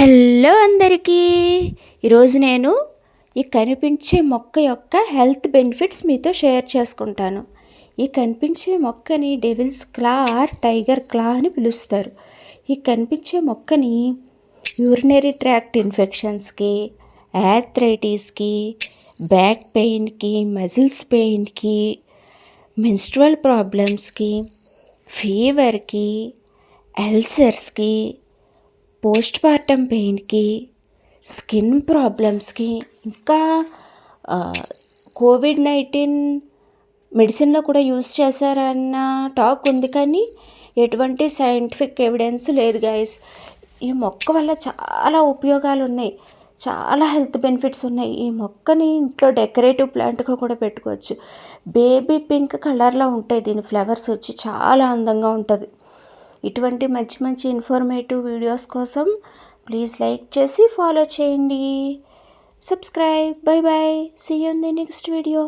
Hello అందరికీ. ఈరోజు నేను ఈ కనిపించే మొక్క యొక్క హెల్త్ బెనిఫిట్స్ మీతో షేర్ చేసుకుంటాను. ఈ కనిపించే మొక్కని డెవిల్స్ క్లా ఆర్ టైగర్ క్లా అని పిలుస్తారు. ఈ కనిపించే మొక్కని యూరినరీ ట్రాక్ట్ ఇన్ఫెక్షన్స్కి యాథ్రైటిస్కి బ్యాక్ పెయిన్కి మజిల్స్ పెయిన్కి మెన్స్ట్రువల్ ప్రాబ్లమ్స్కి ఫీవర్కి అల్సర్స్కి పోస్ట్ పార్టమ్ పెయిన్కి స్కిన్ ప్రాబ్లమ్స్కి ఇంకా కోవిడ్ నైన్టీన్ మెడిసిన్లో కూడా యూస్ చేశారన్న టాక్ ఉంది కానీ ఎటువంటి సైంటిఫిక్ ఎవిడెన్స్ లేదు గైస్ ఈ మొక్క వల్ల చాలా ఉపయోగాలు ఉన్నాయి చాలా హెల్త్ బెనిఫిట్స్ ఉన్నాయి. ఈ మొక్కని ఇంట్లో డెకరేటివ్ ప్లాంట్గా కూడా పెట్టుకోవచ్చు. బేబీ పింక్ కలర్లో ఉంటాయి దీని ఫ్లవర్స్ వచ్చి చాలా అందంగా ఉంటుంది. ఇటువంటి మంచి మంచి ఇన్ఫర్మేటివ్ వీడియోస్ కోసం ప్లీజ్ లైక్ చేసి ఫాలో చేయండి. Subscribe bye bye see you in the next video